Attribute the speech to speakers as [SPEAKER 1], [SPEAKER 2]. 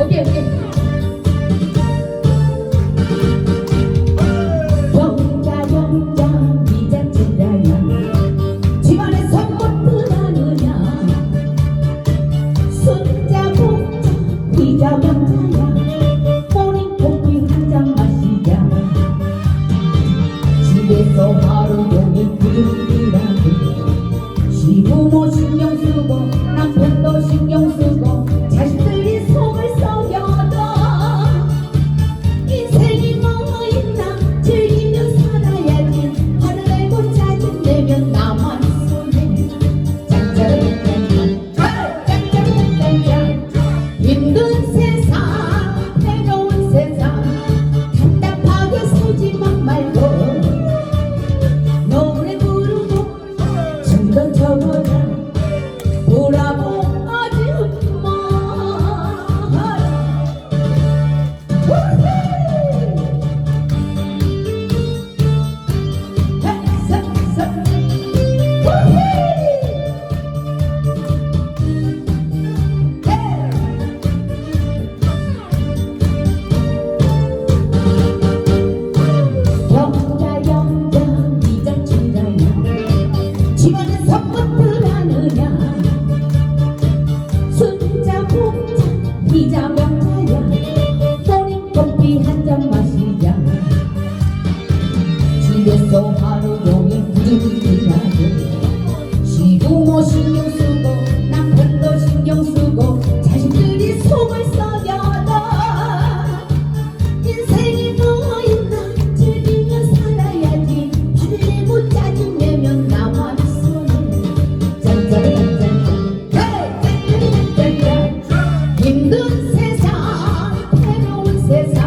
[SPEAKER 1] 오케이 오케이. 집에서 하루 종일 부득이라고 시부모 신경 쓰고 남편도 신경 쓰고 커피 한 잔 마시자. 집에서 하루 종일 부지런하고 시부 모 신경 쓰고 남편도 신경 쓰고 자식들이 속을 썩여다 인생이 뭐 있나 즐기며 살아야지. 화내고 짜증내면 나와 짠짠짠짠 짠짠짠짠짠 예! 힘든 세상 새로운 세상.